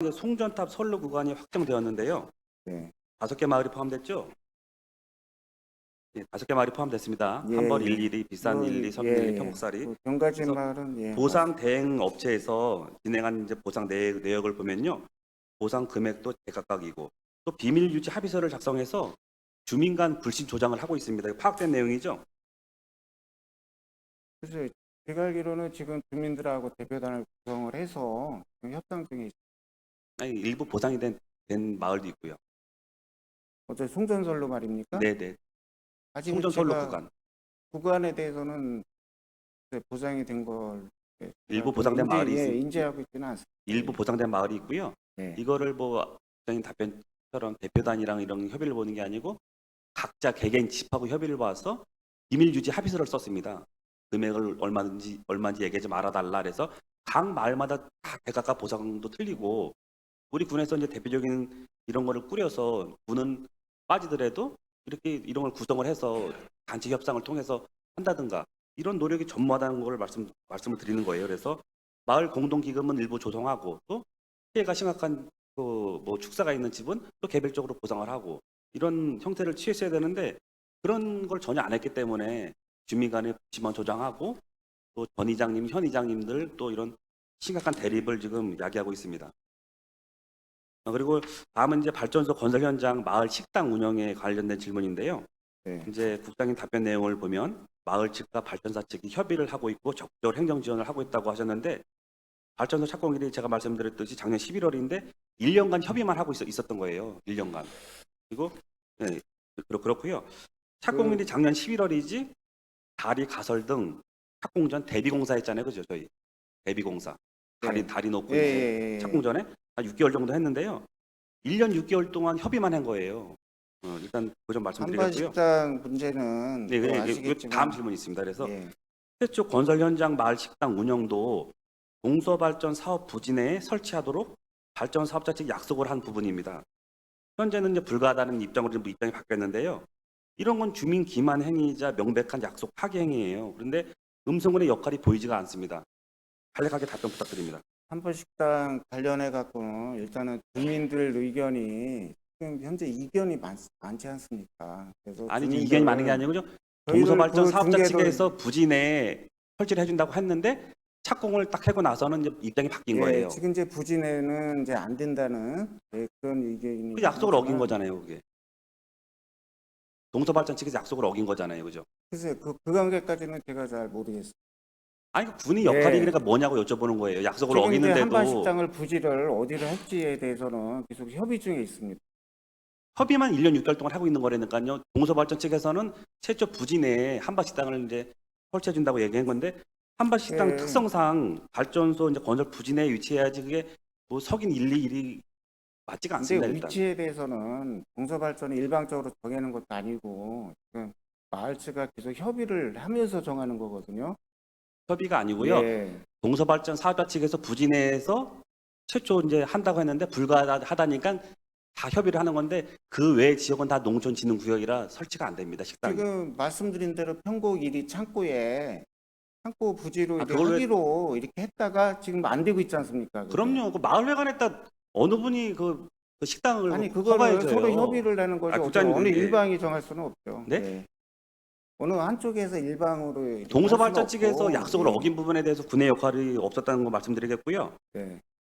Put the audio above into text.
이제 송전탑 선로 구간이 확정되었는데요. 네. 다섯 개 마을이 포함됐죠? 예, 다섯 개 마을이 포함됐습니다. 예, 한벌 예. 112, 비싼 그, 112, 섬 예, 112, 예. 평곡사리. 그 병가지 그래서 마을은 예. 보상 대행 업체에서 진행한 이제 보상 내, 내역을 보면요. 보상 금액도 제각각이고 또 비밀 유지 합의서를 작성해서 주민 간 불신 조장을 하고 있습니다. 파악된 내용이죠. 그래서 제가 알기로는 지금 주민들하고 대표단을 구성을 해서 지금 협상 중에 있- 아니, 일부 보상이 된, 된 마을도 있고요. 어제 송전설로 말입니까? 네, 네. 아직 송전 선로 제가 구간. 구간에 대해서는 이제 보상이 된걸 일부 보상된 마을이 예, 있습니다. 인지하고 있지는 않습니다. 일부 보상된 마을이 있고요. 네. 이거를 뭐 국장님 답변처럼 대표단이랑 이런 협의를 보는 게 아니고 각자 개개인 집하고 협의를 봐서 비밀 유지 합의서를 썼습니다. 금액을 얼마든지 얼마인지 얘기하지 말아달라 그래서 각 마을마다 다 대각각 보상도 틀리고 우리 군에서 이제 대표적인 이런 거를 꾸려서 군은 빠지더라도 이렇게 이런 걸 구성을 해서 단체 협상을 통해서 한다든가 이런 노력이 전무하다는 걸 말씀 말씀을 드리는 거예요. 그래서 마을 공동 기금은 일부 조성하고 또 피해가 심각한 그 뭐 축사가 있는 집은 또 개별적으로 보상을 하고 이런 형태를 취했어야 되는데 그런 걸 전혀 안 했기 때문에 주민 간의 지만 조장하고 또 전 이장님, 현 이장님들 또 이런 심각한 대립을 지금 야기하고 있습니다. 어, 그리고 다음은 이제 발전소 건설 현장 마을 식당 운영에 관련된 질문인데요. 네. 이제 국장님 답변 내용을 보면 마을 측과 발전사 측이 협의를 하고 있고 적절 행정 지원을 하고 있다고 하셨는데 발전소 착공일이 제가 말씀드렸듯이 작년 11월인데 1년간 협의만 하고 있, 었던 거예요. 1년간. 그리고 네, 그렇, 그렇고요. 착공일이 작년 11월이지 다리 가설 등 착공 전 대비공사 했잖아요. 그죠? 저희 대비공사. 다리 네. 다리 놓고 예, 이제 예, 예. 착공 전에 한 6개월 정도 했는데요. 1년 6개월 동안 협의만 한 거예요. 어, 일단 그점 말씀드리겠고요. 한반식당 문제는 네, 또 그, 그, 그 아시겠지만 다음 질문이 있습니다. 그래서 예. 최초 건설 현장 마을 식당 운영도 동서발전 사업 부지 내에 설치하도록 발전 사업자 측 약속을 한 부분입니다. 현재는 이제 불가하다는 입장으로 좀 입장이 바뀌었는데요. 이런 건 주민 기만 행위이자 명백한 약속 파기 행위예요. 그런데 음성군의 역할이 보이지가 않습니다. 간략하게 답변 부탁드립니다. 한번식당 관련해 갖고는 일단은 주민들 의견이 지금 현재 이견이 많, 많지 않습니까? 그래서 아니 이견이 많은 게 아니고 동서발전 그 사업자 중개도- 측에서 부지 내에 설치를 해준다고 했는데 착공을 딱 하고 나서는 이제 입장이 바뀐 예, 거예요. 지금 이제 부진에는 이제 안 된다는 예, 그런 의견이 그 약속을 어긴 거잖아요, 그게. 동서발전 측에서 약속을 어긴 거잖아요, 그죠? 글쎄 그, 그 관계까지는 제가 잘 모르겠어요. 아니 그 군의 역할이 예. 그러니까 뭐냐고 여쭤보는 거예요. 약속을 지금 이제 어기는데도 한반식당을 부지를 어디로 할지에 대해서는 계속 협의 중에 있습니다. 협의만 1년 6개월 동안 하고 있는 거라니까요. 동서발전 측에서는 최초 부지 내에 한밭식당을 이제 설치해 준다고 얘기한 건데 한밭식당 예. 특성상 발전소 이제 건설 부지 내에 위치해야지 그게 뭐 석인 1, 2, 1이 맞지가 근데 않습니다. 일단. 위치에 대해서는 동서발전이 일방적으로 정하는 것도 아니고 지금 마을 측과 계속 협의를 하면서 정하는 거거든요. 협의가 아니고요. 예. 동서발전 사업자 측에서 내에서 최초 이제 한다고 했는데 불가하다니까 다 협의를 하는 건데 그 외 지역은 다 농촌진흥구역이라 설치가 안 됩니다. 식당이. 지금 말씀드린 대로 평곡 1위 창고에 창고 부지로 아, 이렇게 그걸 왜- 하기로 이렇게 했다가 지금 안 되고 있지 않습니까? 그게? 그럼요. 그 마을회관에다 어느 분이 그, 그 식당을 아니 그거를 허가해줘요. 서로 협의를 하는 거죠. 아, 국장님, 어느 예. 일방이 정할 수는 없죠. 네? 예. 어느 한쪽에서 일방으로 이렇게 할 동서발전 수는 측에서 없고, 약속을 예. 어긴 부분에 대해서 군의 역할이 없었다는 거 말씀드리겠고요. 네.